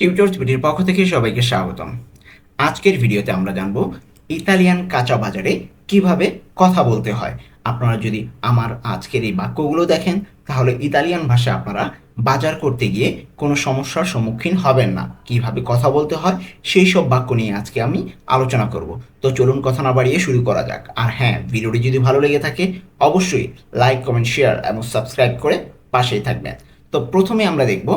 Tutors ভিডিওর পক্ষ থেকে সবাইকে স্বাগতম। আজকের ভিডিওতে আমরা জানব ইতালিয়ান কাঁচা বাজারে কীভাবে কথা বলতে হয়। আপনারা যদি আমার আজকের এই বাক্যগুলো দেখেন, তাহলে ইতালিয়ান ভাষা আপনারা বাজার করতে গিয়ে কোনো সমস্যার সম্মুখীন হবেন না। কীভাবে কথা বলতে হয়, সেই সব বাক্য নিয়ে আজকে আমি আলোচনা করব। তো চলুন কথা না বাড়িয়ে শুরু করা যাক। আর হ্যাঁ ভিডিওটি যদি ভালো লেগে থাকে, অবশ্যই লাইক, কমেন্ট, শেয়ার এবং সাবস্ক্রাইব করে পাশেই থাকবেন। তো প্রথমে আমরা দেখব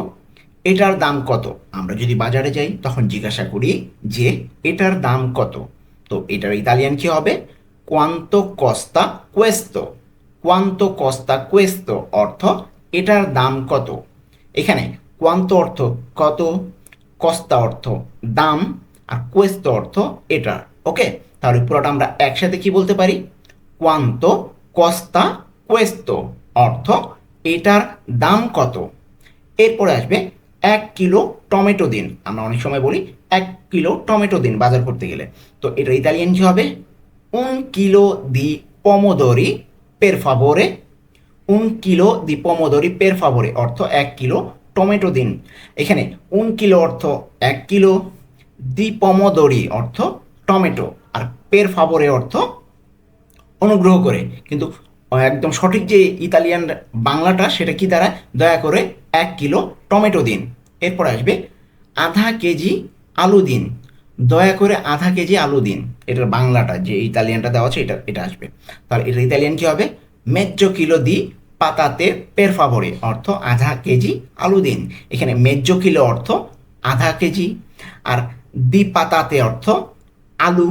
এটার দাম কত? আমরা যদি বাজারে যাই, তখন জিজ্ঞাসা করি যে, এটার দাম কত? তো এটার ইতালিয়ান কি হবে? কোয়ান্তো কস্তা কোয়েস্তো কোয়ান্তো কস্তা কোয়েস্তো অর্থ, এটার দাম কত? এখানে কোয়ান্তো অর্থ? কত? কস্তা অর্থ, দাম? আর কোয়েস্তো অর্থ এটার ওকে? তাহলে পুরোটা আমরা একসাথে কি বলতে পারি? কোয়ান্তো কস্তা কোয়েস্তো অর্থ, এটার দাম কত? এরপরে আসবে এক কিলো টমেটো দিন। আমরা অনেক সময় বলি এক কিলো টমেটো দিন বাজার করতে গেলে। তো এটা ইতালিয়ান কি হবে? Un কিলো di pomodori per favore un chilo di pomodori per favore, অর্থ এক কিলো টমেটো দিন। এখানে উন কিলো অর্থ এক কিলো দি পমোদরি অর্থ টমেটো। আর পের ফাভরে অর্থ অনুগ্রহ করে। কিন্তু, একদম সঠিক যে ইতালিয়ান বাংলাটা, সেটা কি দ্বারা? দয়া করে এক কিলো টমেটো দিন। এরপর আসবে আধা কেজি আলু দিন। দয়া করে আধা কেজি আলু দিন। এটার বাংলাটা, যে ইতালিয়ানটা দেওয়া আছে, এটা এটা আসবে। তাহলে এটা ইতালিয়ান কী হবে? মেজ্জো কিলো দি পাতাতে পের ফাভরে অর্থ আধা কেজি আলু দিন। এখানে মেজ্জো কিলো অর্থ আধা কেজি, আর দি পাতাতে অর্থ আলু,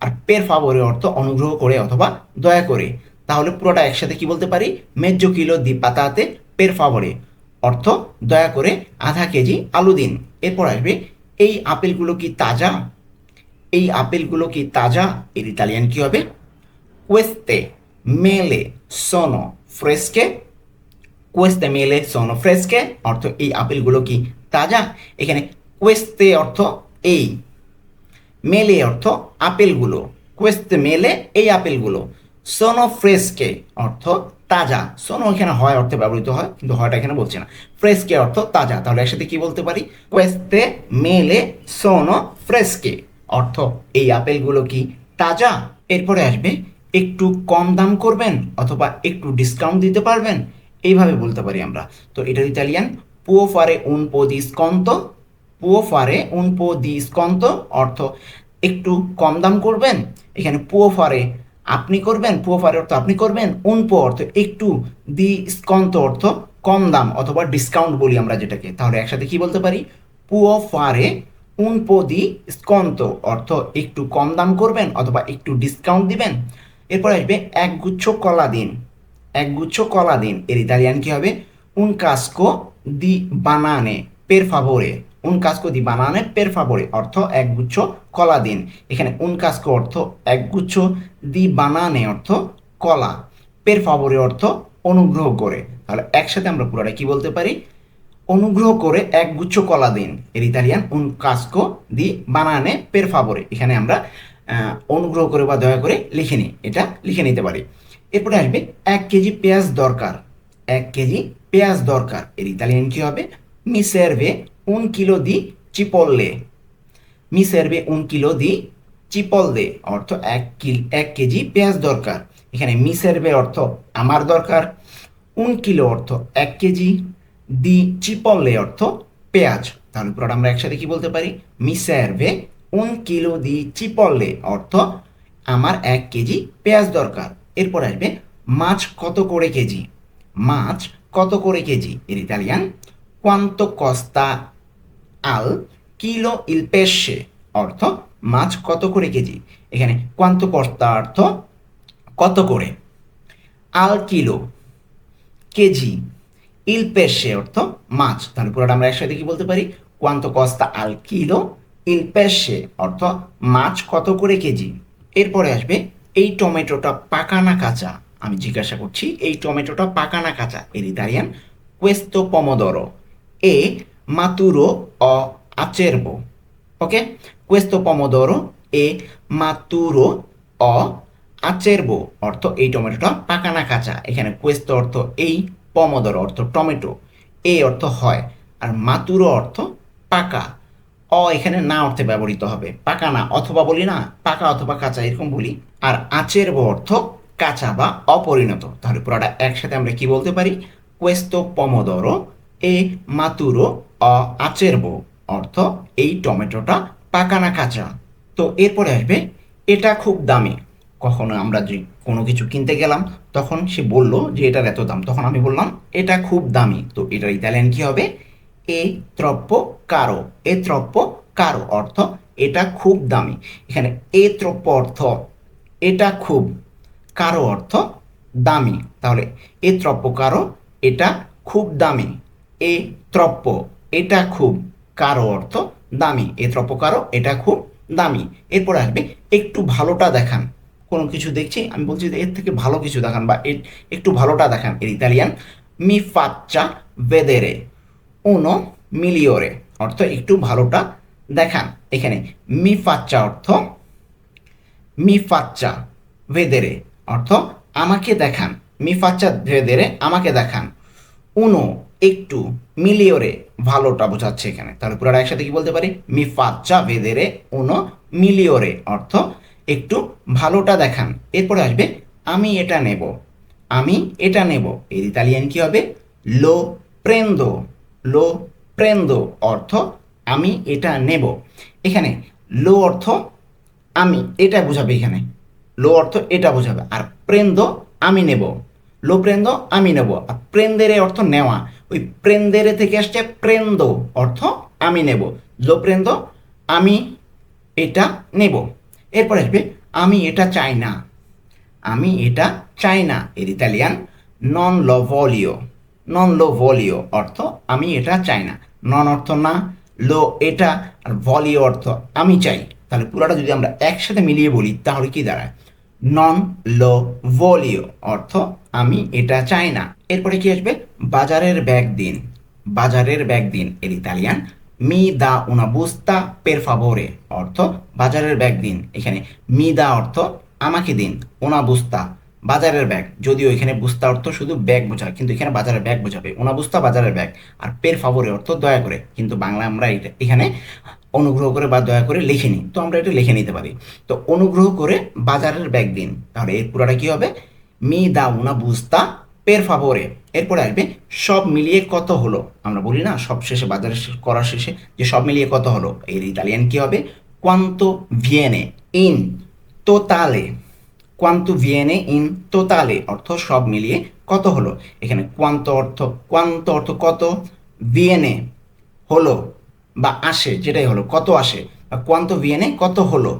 আর পের ফাভরে অর্থ অনুগ্রহ করে অথবা দয়া করে। তাহলে পুরোটা একসাথে কি বলতে পারি? মেজ্জো কিলো দি পাতাতে পের ফাভরে অর্থ দয়া করে আধা কেজি আলু দিন। এরপর আসবে, এই আপেলগুলো কি তাজা? এই আপেলগুলো কি তাজা? এর ইতালিয়ান কি হবে? Queste mele sono fresche queste mele sono fresche, অর্থ এই আপেলগুলো কি তাজা? এখানে queste অর্থ এই। মেলে অর্থ আপেলগুলো। Queste মেলে এই আপেলগুলো। সোনো ফ্রেসকে অর্থ তাজা। সোনো এখানে হয় অর্থে ব্যবহৃত হয়, কিন্তু হয়টা এখানে বলছে না। ফ্রেসকে অর্থ তাজা। তাহলে একসাথে কি বলতে পারি? Queste মেলে সোনো ফ্রেসকে অর্থ এই আপেলগুলো কি তাজা? এরপরে আসবে, একটু কম দাম করবেন অথবা একটু ডিসকাউন্ট দিতে পারবেন। এইভাবে বলতে পারি আমরা। তো এটার ইতালিয়ান। পুও ফারে উন পো দি স্কন্ত পুও ফারে উন পো দি স্কন্ত অর্থ একটু কম দাম করবেন? এখানে পুও ফারে আপনি করবেন পুও ফারে অর্থ আপনি করবেন উন পো অর্থ একটু দি স্কন্ত অর্থ কম দাম অথবা ডিসকাউন্ট বলি আমরা যেটাকে। তাহলে একসাথে কি বলতে পারি? পুও ফারে উন পো দি স্কন্ত অর্থ একটু কম দাম করবেন অথবা একটু ডিসকাউন্ট দিবেন। এরপর আসবে এক গুচ্ছ কলা দিন। এক গুচ্ছ কলা দিন। এর ইতালিয়ান কি হবে? উন কাস্কো দি বানানে পের ফাভোরে উন কাস্কো দি বানানে পের ফাভোরে অর্থ এক গুচ্ছ কলা দিন এখানে উন কাস্কো অর্থ এক গুচ্ছ দি বানানে অর্থ কলা। পের ফাবরে অর্থ অনুগ্রহ করে। তাহলে একসাথে আমরা পুরোটা কি বলতে পারি? অনুগ্রহ করে এক গুচ্ছ কলা দিন এর ইতালিয়ান উন কাস্কো দি বানানে পের ফাবরে। এখানে আমরা অনুগ্রহ করে বা দয়া করে লিখে নিই। এটা লিখে নিতে পারি। এরপরে আসবে এক কেজি পেঁয়াজ দরকার। এক কেজি পেঁয়াজ দরকার। এর ইতালিয়ান কি হবে? মি serve un কিলো দি চিপল্লে মি serve un কিলো দি চিপল্লে অর্থ এক কিল, এক কেজি পেঁয়াজ দরকার। এখানে মি serve অর্থ আমার দরকার, উন কিলো অর্থ এক কেজি, দি চিপল্লে অর্থ পেঁয়াজ। তাহলে পুরোটা আমরা একসাথে কি বলতে পারি? মি serve un কিলো দি চিপল্লে অর্থ আমার এক কেজি পেঁয়াজ দরকার। এরপর আসবে মাছ কত করে কেজি? মাছ কত করে কেজি? এর ইতালিয়ান, quanto কস্তা al কিলো ইল pesce অর্থ মাছ কত করে কেজি? এখানে costa অর্থ কত করে? আল কিলো কেজি ইল পেশে, অর্থ মাছ। তাহলে পুরোটা আমরা একসাথে কি বলতে পারি? কোয়ান্ত কস্তা আল কিলো ইল পেশে, অর্থ মাছ কত করে কেজি? এরপরে আসবে এই টমেটোটা পাকা না কাঁচা? আমি জিজ্ঞাসা করছি, এই টমেটোটা পাকা না কাঁচা? এর Italian questo pomodoro e maturo o acerbo. Ok? Questo pomodoro e maturo o আচেরবো অর্থ এই টমেটোটা পাকা না কাঁচা। এখানে কোয়েস্তো অর্থ এই পমোদর অর্থ টমেটো এ অর্থ হয়। আর মাতুরো অর্থ পাকা। অ এখানে না অর্থে ব্যবহৃত হবে। পাকা না অথবা বলি না, পাকা অথবা কাঁচা এরকম বলি। আর আচের অর্থ কাঁচা বা অপরিণত। তাহলে পুরোটা একসাথে আমরা কি বলতে পারি? কোয়েস্তো পমোদরো এ মাতুরো অ আচেরবো অর্থ এই টমেটোটা পাকা না কাঁচা। তো এরপরে আসবে, এটা খুব দামি। কখনো আমরা যে কোনো কিছু কিনতে গেলাম, তখন সে বলল যে এটার এত দাম। তখন আমি বললাম, এটা খুব দামি। তো এটার ইতালিয়ান কি হবে? এ ত্রপ্য কারও, এ ত্রপ্য কারও অর্থ এটা খুব দামি। এখানে এ ত্রপ্য অর্থ এটা খুব, কারও অর্থ দামি। তাহলে এ ত্রপ্য কারও এটা খুব দামি, এ ত্রপ্য এটা খুব। কারও অর্থ দামি, এ ত্রপ্প কারও এটা খুব দামি। এরপর আসবে, একটু ভালোটা দেখান। কোনো কিছু দেখছি, আমি বলছি এর থেকে ভালো কিছু দেখান বা এর একটু ভালোটা দেখান। এর ইতালিয়ান মি ফাচ্চা ভেদেরে উনো মিলিওরে অর্থ একটু ভালোটা দেখান। এখানে মি ফাচ্চা অর্থ মি ফাচ্চা ভেদেরে অর্থ, আমাকে দেখান মি ফাচ্চা ভেদেরে আমাকে দেখান উনো একটু মিলিওরে ভালোটা বোঝাচ্ছে এখানে। তাহলে পুরো একসাথে কি বলতে পারি? মি ফাচ্চা ভেদেরে উনো মিলিওরে অর্থ, একটু ভালোটা দেখান। এরপরে আসবে, আমি এটা নেব। আমি এটা নেব। এর ইতালিয়ান কি হবে? লো প্রেন্দো। লো প্রেন্দো। অর্থ, আমি এটা নেব। এখানে লো অর্থ, আমি এটা বোঝাবে এখানে। লো অর্থ, এটা বোঝাবে। আর প্রেন্দ, আমি নেব। লো প্রেন্দ, আমি নেব। আর প্রেন্দেরে অর্থ নেওয়া। ওই প্রেন্দেরে থেকে আসছে প্রেন্দ, অর্থ আমি নেব। লো প্রেন্দ, আমি এটা নেব। এরপর আসবে, আমি এটা চাই না। আমি এটা চাই না। এর ইতালিয়ান নন লো ভলিও নন লো ভলিও অর্থ আমি এটা চাই না। নন অর্থ না লো এটা, আর ভলিও অর্থ আমি চাই। তাহলে পুরোটা যদি আমরা একসাথে মিলিয়ে বলি, তাহলে কি দাঁড়ায়? নন লো ভলিও অর্থ আমি এটা চাই না। এরপরে কি আসবে? বাজারের ব্যাগ দিন। বাজারের ব্যাগ দিন, এর ইতালিয়ান। মি দা উনা বুস্তা পের ফাভোরে অর্থ, বাজারের ব্যাগ দিন। এখানে মি দা অর্থ, আমাকে দিন ওনা বুস্তা বাজারের ব্যাগ যদিও এখানে বুস্তা অর্থ শুধু ব্যাগ বোঝায়, কিন্তু এখানে বাজারের ব্যাগ বোঝাবে। ওনা বুস্তা বাজারের ব্যাগ আর পের ফাভোরে অর্থ, দয়া করে কিন্তু বাংলা আমরা এটা, এখানে অনুগ্রহ করে বা দয়া করে লিখে নিই। তো আমরা এটা লিখে নিতে পারি। তো অনুগ্রহ করে বাজারের ব্যাগ দিন। তাহলে এর পুরাটা কি হবে? মি দা উনা বুস্তা পের ফাভোরে এরপরে আসবে, সব মিলিয়ে কত হলো? আমরা বলি না, সব শেষে বাজারে করার শেষে, যে সব মিলিয়ে কত হলো? এর ইতালিয়ান কি হবে? কোয়ান্তো ভিয়েনে ইন তোতালে কোয়ান্তো ভিয়েনে ইন তোতালে অর্থ সব মিলিয়ে কত হলো? এখানে কোয়ান্ত অর্থ কোয়ান্ত অর্থ কত ভিয়েনে হলো বা আসে, যেটাই হলো, কত আসে? বা কোয়ান্তো ভিয়েনে কত হলো?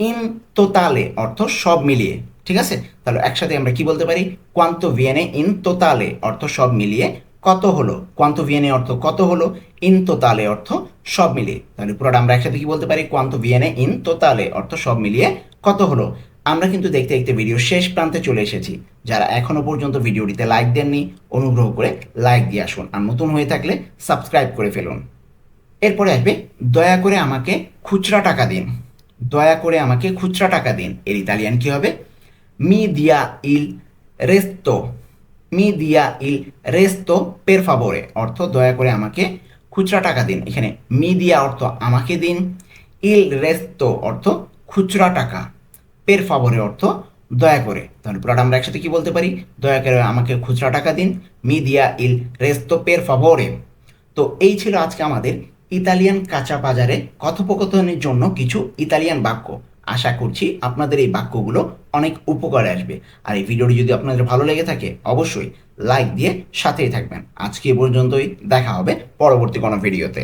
ইন তোতালে অর্থ সব মিলিয়ে। ঠিক আছে? তাহলে একসাথে আমরা কি বলতে পারি? কোয়ান্তো ভিয়েনে ইন তোতালে অর্থ সব মিলিয়ে কত হলো? কোয়ান্তো ভিয়েনে অর্থ কত হলো? ইন তোতালে অর্থ সব মিলিয়ে। তাহলে পুরোটা আমরা একসাথে কি বলতে পারি? কোয়ান্তো ভিয়েনে ইন তোতালে অর্থ সব মিলিয়ে কত হলো? আমরা কিন্তু দেখতে দেখতে ভিডিও শেষ প্রান্তে চলে এসেছি। যারা এখনও পর্যন্ত ভিডিওটিতে লাইক দেননি, অনুগ্রহ করে লাইক দিয়ে আসুন আর নতুন হয়ে থাকলে সাবস্ক্রাইব করে ফেলুন। এরপরে আসবে, দয়া করে আমাকে খুচরা টাকা দিন। দয়া করে আমাকে খুচরা টাকা দিন। এর ইতালিয়ান কি হবে? ইল রেস্তো মি দিয়া ইল রেস্তো পের ফাভোরে অর্থ দয়া করে আমাকে খুচরা টাকা দিন। এখানে মি দিয়া অর্থ আমাকে দিন ইল রেস্তো অর্থ খুচরা টাকা পের ফাভোরে অর্থ দয়া করে। তাহলে পুরোটা আমরা একসাথে কি বলতে পারি? দয়া করে আমাকে খুচরা টাকা দিন মি দিয়া ইল রেস্তো পের ফাভোরে তো এই ছিল আজকে আমাদের ইতালিয়ান কাঁচা বাজারে কথোপকথনের জন্য কিছু ইতালিয়ান বাক্য। আশা করছি আপনাদের এই বাক্যগুলো অনেক উপকারে আসবে। আর এই ভিডিওটি যদি আপনাদের ভালো লেগে থাকে, অবশ্যই লাইক দিয়ে সাথেই থাকবেন। আজকে পর্যন্তই, দেখা হবে পরবর্তী কোনো ভিডিওতে।